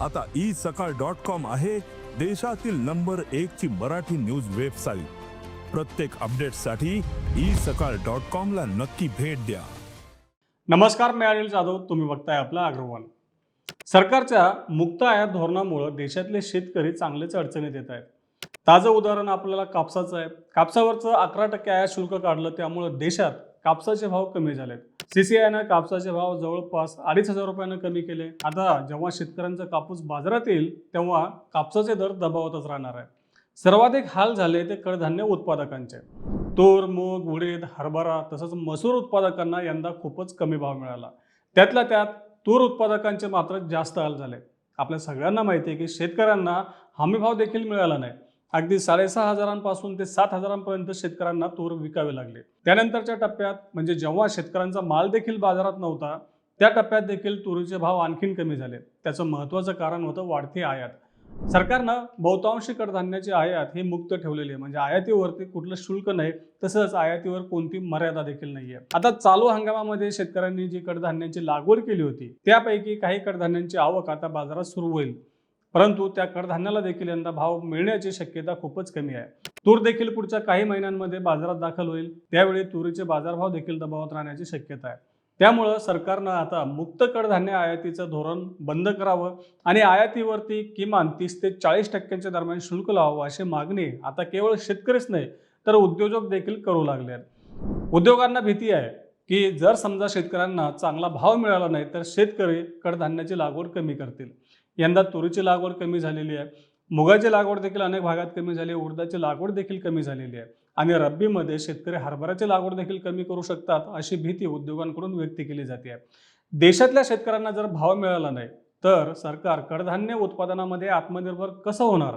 आता ई सकाळ dot com आहे देशातील नंबर एक ची मराठी न्यूज वेबसाईट. प्रत्येक अपडेटसाठी ई सकाळ डॉट कॉम ला नक्की भेट द्या. नमस्कार मी अनिल जाधव. तुम्ही बघताय आपला अग्रवाल. सरकारच्या मुक्त आयात धोरणामुळे देशातले शेतकरी चांगलेच अडचणीत येत आहेत. ताजं उदाहरण आपल्याला कापसाचं आहे. कापसावरचं अकरा टक्के आयात शुल्क काढलं त्यामुळे देशात कापसाचे भाव कमी झालेत. सीसीआयनं कापसाचे भाव जवळपास अडीच हजार रुपयानं कमी केले. आता जेव्हा शेतकऱ्यांचा कापूस बाजारात येईल तेव्हा कापसाचे दर दबावतच राहणार आहे सर्वाधिक हाल झाले ते कडधान्य उत्पादकांचे. तूर मूग उडीद हरभरा तसंच मसूर उत्पादकांना यंदा खूपच कमी भाव मिळाला. त्यातल्या त्यात तूर उत्पादकांचे मात्र जास्त हाल झाले. आपल्या सगळ्यांना माहिती आहे की शेतकऱ्यांना हमीभाव देखील मिळाला नाही. अगदी साडेसहा हजारांपासून ते सात हजारांपर्यंत शेतकऱ्यांना तूर विकावे लागले. त्यानंतरच्या टप्प्यात म्हणजे जेव्हा शेतकऱ्यांचा माल देखील बाजारात नव्हता त्या टप्प्यात देखील तुरीचे भाव आणखीन कमी झाले. त्याचं महत्त्वाचं कारण होतं वाढती आयात. सरकारनं बहुतांशी कडधान्याची आयात ही मुक्त ठेवलेली आहे. म्हणजे आयातीवरती कुठलं शुल्क नाही तसंच आयातीवर कोणती मर्यादा देखील नाहीये. आता चालू हंगामामध्ये शेतकऱ्यांनी जी कडधान्यांची लागवड केली होती त्यापैकी काही कडधान्यांची आवक आता बाजारात सुरू होईल. परंतु त्या कडधान्याला देखील यंदा भाव मिळण्याची शक्यता खूपच कमी आहे. तूर देखील पुढच्या काही महिन्यांमध्ये बाजारात दाखल होईल. त्यावेळी तुरीचे बाजारभाव देखील दबावात राहण्याची शक्यता आहे. त्यामुळं सरकारनं आता मुक्त कडधान्य आयातीचं धोरण बंद करावं आणि आयातीवरती किमान तीस ते चाळीस टक्क्यांच्या दरम्यान शुल्क लावावं अशी मागणी आता केवळ शेतकरीच नाही तर उद्योजक देखील करू लागले आहेत. उद्योगांना भीती आहे की जर समजा शेतकऱ्यांना चांगला भाव मिळाला नाही तर शेतकरी कडधान्याची लागवड कमी करतील. यंदा तुरीची लागवड कमी झालेली आहे. मुगाची लागवड देखील अनेक भागात कमी झाली आहे. उडदाची लागवड देखील कमी झालेली आहे. आणि रब्बीमध्ये शेतकरी हरभऱ्याची लागवड देखील कमी करू शकतात अशी भीती उद्योगांकडून व्यक्त केली जाते आहे. देशातल्या शेतकऱ्यांना जर भाव मिळाला नाही तर सरकार कडधान्य उत्पादनामध्ये आत्मनिर्भर कसं होणार?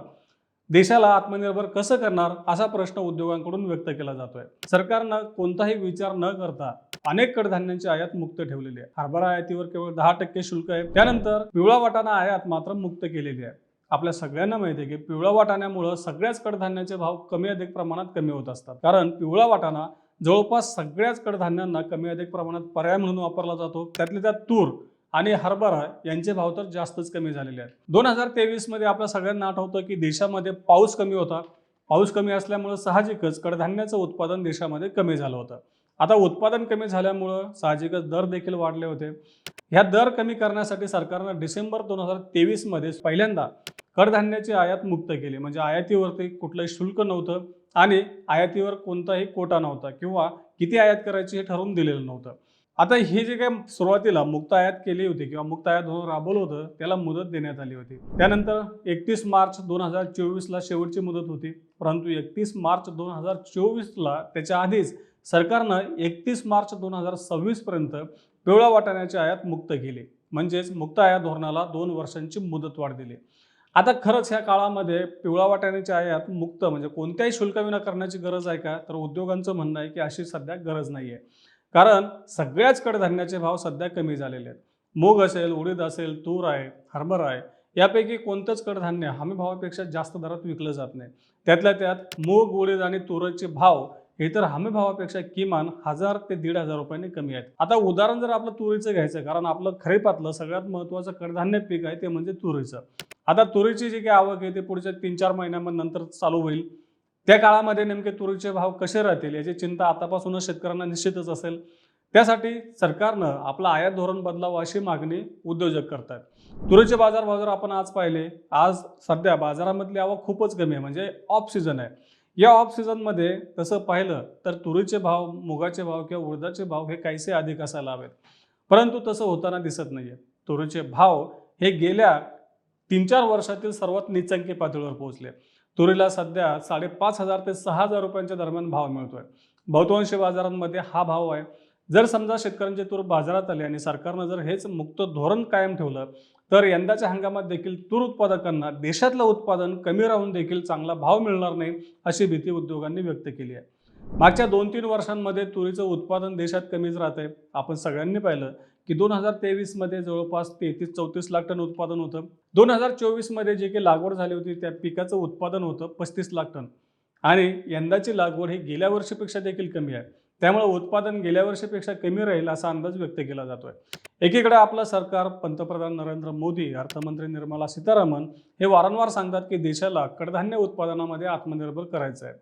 देशाला आत्मनिर्भर कसं करणार? असा प्रश्न उद्योगांकडून व्यक्त केला जातोय. सरकारनं कोणताही विचार न करता अनेक कडधान्यांची आयात मुक्त ठेवलेली आहे. हरभरा आयातीवर केवळ दहा टक्के शुल्क आहे. त्यानंतर पिवळा वाटाणा आयात मात्र मुक्त केलेली आहे. आपल्या सगळ्यांना माहिती आहे की पिवळा वाटाण्यामुळं सगळ्याच कडधान्याचे भाव कमी अधिक प्रमाणात कमी होत असतात. कारण पिवळा वाटाणा जवळपास सगळ्याच कडधान्यांना कमी अधिक प्रमाणात पर्याय म्हणून वापरला जातो. त्यातले त्यात तूर आणि हरभरा यांचे भाव तर जास्तच कमी झालेले आहेत. दोन हजार तेवीसमध्ये आपल्या सगळ्यांना आठवतं की देशामध्ये पाऊस कमी होता. पाऊस कमी असल्यामुळं साहजिकच कडधान्याचं उत्पादन देशामध्ये कमी झालं होतं. आता उत्पादन कमी झाल्यामुळं साहजिकच दर देखील वाढले होते. ह्या दर कमी करण्यासाठी सरकारनं डिसेंबर दोन हजार तेवीसमध्ये पहिल्यांदा कडधान्याची आयात मुक्त केली. म्हणजे आयातीवरती कुठलंही शुल्क नव्हतं आणि आयातीवर कोणताही कोटा नव्हता किंवा किती आयात करायची हे ठरवून दिलेलं नव्हतं. आता हे जे काही सुरुवातीला मुक्त आयात केली होती किंवा मुक्त आयात धोरण राबवलं होतं त्याला मुदत देण्यात आली होती. त्यानंतर एकतीस मार्च दोन हजार चोवीसला शेवटची मुदत होती. परंतु एकतीस मार्च दोन हजार चोवीसला त्याच्या आधीच सरकारनं एकतीस मार्च दोन हजार सव्वीसपर्यंत पिवळा वाटाण्याची आयात मुक्त केली. म्हणजेच मुक्त आयात धोरणाला दोन वर्षांची मुदत वाढ दिली. आता खरंच ह्या काळामध्ये पिवळा वाटाण्याची आयात मुक्त म्हणजे कोणत्याही शुल्कविना करण्याची गरज आहे का? तर उद्योगांचं म्हणणं आहे की अशी सध्या गरज नाही आहे कारण सगळ्याच कडधान्याचे भाव सध्या कमी झालेले आहेत. मूग असेल उडीद असेल तूर आहे हरभरा आहे यापैकी कोणतंच कडधान्य हमी भावापेक्षा जास्त दरात विकलं जात नाही. त्यातल्या त्यात मूग उडीद आणि तुरचे भाव इतर हमीभावापेक्षा हमी भावापेक्षा किमान हजार ते दीड हजार रुपयांनी कमी आहेत. आता उदाहरण जर आपलं तुरीचं घ्यायचं कारण आपलं खरीपातलं सगळ्यात महत्त्वाचं कडधान्य पीक आहे ते म्हणजे तुरीचं. आता तुरीची जी काही आवक आहे ते पुढच्या तीन चार महिन्यामध्ये नंतर चालू होईल. त्या काळामध्ये नेमके तुरीचे भाव कसे राहतील याची चिंता आतापासूनच शेतकऱ्यांना निश्चितच असेल. त्यासाठी सरकारनं आपलं आयात धोरण बदलावं अशी मागणी उद्योजक करतात तुरीचे बाजार बाजार आपण आज पाहिले आज सध्या बाजारामधली आवक खूपच कमी आहे म्हणजे ऑफ सीझन आहे. या ऑफ सीझनमध्ये तसं पाहिलं तर तुरीचे भाव मुगाचे भाव किंवा उडदाचे भाव हे काहीसे अधिक असायला हवेत. परंतु तसं होताना दिसत नाहीये. तुरीचे भाव हे गेल्या तीन चार वर्षातील सर्वात निचंकी पातळीवर पोहोचले. तुरीला सध्या साडेपाच हजार ते सहा हजार रुपयांच्या दरम्यान भाव मिळतोय. बहुतांशी बाजारांमध्ये हा भाव आहे. जर समजा शेतकऱ्यांचे तूर बाजारात आले आणि सरकारनं जर हेच मुक्त धोरण कायम ठेवलं तर यंदाच्या हंगामात देखील तूर उत्पादकांना देशातलं उत्पादन कमी राहून देखील चांगला भाव मिळणार नाही अशी भीती उद्योगांनी व्यक्त केली आहे. मागच्या दोन तीन वर्षांमध्ये तुरीचं उत्पादन देशात कमीच राहत आहे आपण सगळ्यांनी पाहिलं की दोन हजार तेवीसमध्ये जवळपास तेहतीस चौतीस लाख टन उत्पादन होतं. दोन हजार चोवीसमध्ये जे काही लागवड झाली होती त्या पिकाचं उत्पादन होतं पस्तीस लाख टन. आणि यंदाची लागवड ही गेल्या वर्षीपेक्षा देखील कमी आहे. त्यामुळे उत्पादन गेल्या वर्षीपेक्षा कमी राहील असा अंदाज व्यक्त केला जातोय. एकीकडे आपलं सरकार पंतप्रधान नरेंद्र मोदी अर्थमंत्री निर्मला सीतारामन हे वारंवार सांगतात की देशाला कडधान्य उत्पादनामध्ये आत्मनिर्भर करायचं आहे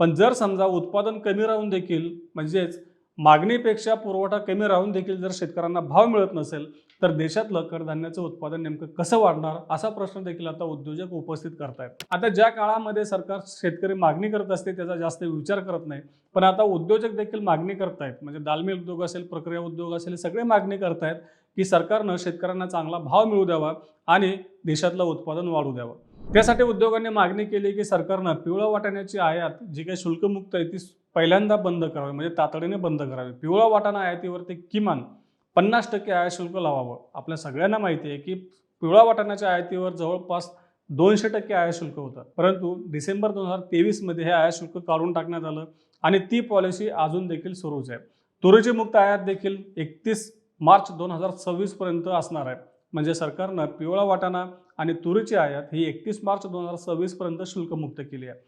पण जर समजा उत्पादन कमी राहून देखील म्हणजेच मागणीपेक्षा पुरवठा कमी राहून देखील जर शेतकऱ्यांना भाव मिळत नसेल तर देशातलं कडधान्याचं उत्पादन नेमकं कसं वाढणार असा प्रश्न देखील आता उद्योजक उपस्थित करतायत. आता ज्या काळामध्ये सरकार शेतकरी मागणी करत असते त्याचा जास्त विचार करत नाही. पण आता उद्योजक देखील मागणी करतायत. म्हणजे दालमी उद्योग असेल प्रक्रिया उद्योग असेल सगळे मागणी करतायत की सरकारनं शेतकऱ्यांना चांगला भाव मिळू द्यावा आणि देशातलं उत्पादन वाढू द्यावं. त्यासाठी उद्योगांनी मागणी केली की सरकारनं पिवळा वाटाण्याची आयात जी काही शुल्कमुक्त आहे ती पहिल्यांदा बंद करावी. म्हणजे तातडीने बंद करावी. पिवळा वाटाणा आयातीवरती किमान पन्नास टक्के आयात शुल्क लावावं. आपल्या सगळ्यांना माहिती आहे की पिवळा वाटाण्याच्या आयातीवर जवळपास दोनशे टक्के आयात शुल्क होतं. परंतु डिसेंबर दोन हजार तेवीसमध्ये हे आयात शुल्क काढून टाकण्यात आलं आणि ती पॉलिसी अजून देखील सुरूच आहे. तुरीची मुक्त आयात देखील एकतीस मार्च दोन हजार सव्वीसपर्यंत असणार आहे. म्हणजे सरकारनं पिवळा वाटाणा आणि तुरीची आयात ही एकतीस मार्च दोन हजार सव्वीसपर्यंत शुल्कमुक्त केली आहे.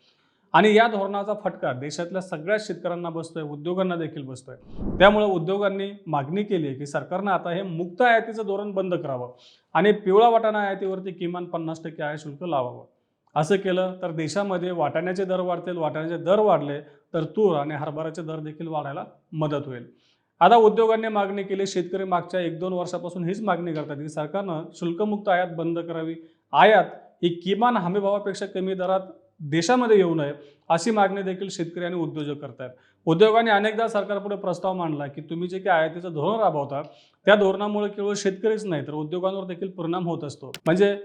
आणि या धोरणाचा फटका देशातल्या सगळ्याच शेतकऱ्यांना बसतोय उद्योगांना देखील बसतोय. त्यामुळे उद्योगांनी मागणी केली आहे की सरकारनं आता हे मुक्त आयातीचं धोरण बंद करावं आणि पिवळा वाटाणा आयातीवरती किमान पन्नास टक्के आयात शुल्क लावावं. असं केलं तर देशामध्ये वाटाण्याचे दर वाढतील. वाटाण्याचे दर वाढले तर तूर आणि हरभऱ्याचे दर देखील वाढायला मदत होईल. आता उद्योगांनी मागणी केली. शेतकरी मागच्या एक दोन वर्षापासून हीच मागणी करतात की सरकारनं शुल्कमुक्त आयात बंद करावी. आयात ही किमान हमीभावापेक्षा कमी दरात देशामध्ये येऊ नये अशी मागणी देखील शेतकरी आणि उद्योजक करतात उद्योगाने अनेकदा सरकारपुढे प्रस्ताव मांडला की तुम्ही जे काही आयातीचं धोरण राबवता त्या धोरणामुळे केवळ शेतकरीच नाही तर उद्योगांवर देखील परिणाम होत असतो. म्हणजे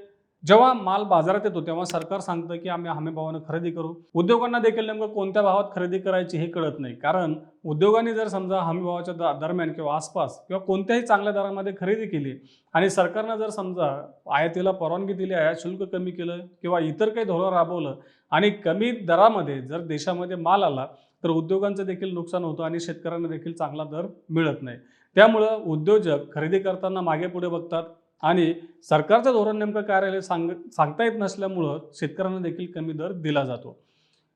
जेव्हा माल बाजारात येतो तेव्हा सरकार सांगतं की आम्ही हमी भावानं खरेदी करू. उद्योगांना देखील नेमकं कोणत्या भावात खरेदी करायची हे कळत नाही. कारण उद्योगांनी जर समजा हमी भावाच्या दरम्यान किंवा आसपास किंवा कोणत्याही चांगल्या दरामध्ये खरेदी केली आणि सरकारनं जर समजा आयातीला परवानगी दिली आयात शुल्क कमी केलं किंवा इतर काही धोरण राबवलं आणि कमी दरामध्ये जर देशामध्ये माल आला तर उद्योगांचं देखील नुकसान होतं आणि शेतकऱ्यांना देखील चांगला दर मिळत नाही. त्यामुळं उद्योजक खरेदी करताना मागे पुढे बघतात आणि सरकारचं धोरण नेमकं काय राहिलं सांग सांगता येत नसल्यामुळं शेतकऱ्यांना देखील कमी दर दिला जातो.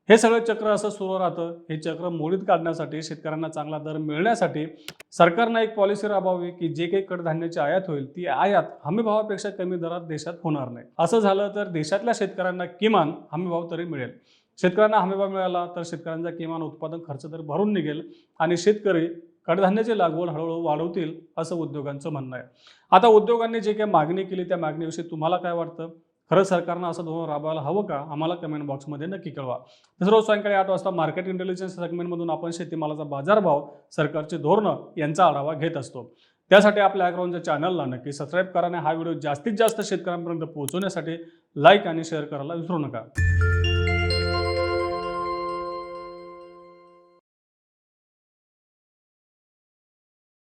हे सगळं चक्र असं सुरू राहतं. हे चक्र मोडीत काढण्यासाठी शेतकऱ्यांना चांगला दर मिळण्यासाठी सरकारनं एक पॉलिसी राबवावी की जे काही कडधान्याची आयात होईल ती आयात हमीभावापेक्षा कमी दरात देशात होणार नाही. असं झालं तर देशातल्या शेतकऱ्यांना किमान हमीभाव तरी मिळेल. शेतकऱ्यांना हमीभाव मिळाला तर शेतकऱ्यांचा किमान उत्पादन खर्च तर भरून निघेल आणि शेतकरी कडधान्याची लागवड हळूहळू वाढवतील असं उद्योगांचं म्हणणं आहे. आता उद्योगांनी जे काही मागणी केली त्या मागणीविषयी तुम्हाला काय वाटतं? खरं सरकारनं असं धोरण राबवायला हवं का? आम्हाला कमेंट बॉक्समध्ये नक्की कळवा. तसं रोज सायंकाळी आठ वाजता मार्केट इंटेलिजन्स सेगमेंटमधून आपण शेतीमालाचा बाजारभाव सरकारचे धोरणं यांचा आढावा घेत असतो. त्यासाठी आपल्या अॅग्राऊंडच्या चॅनलला नक्की सबस्क्राईब करा आणि हा व्हिडिओ जास्तीत जास्त शेतकऱ्यांपर्यंत पोहोचवण्यासाठी लाईक आणि शेअर करायला विसरू नका.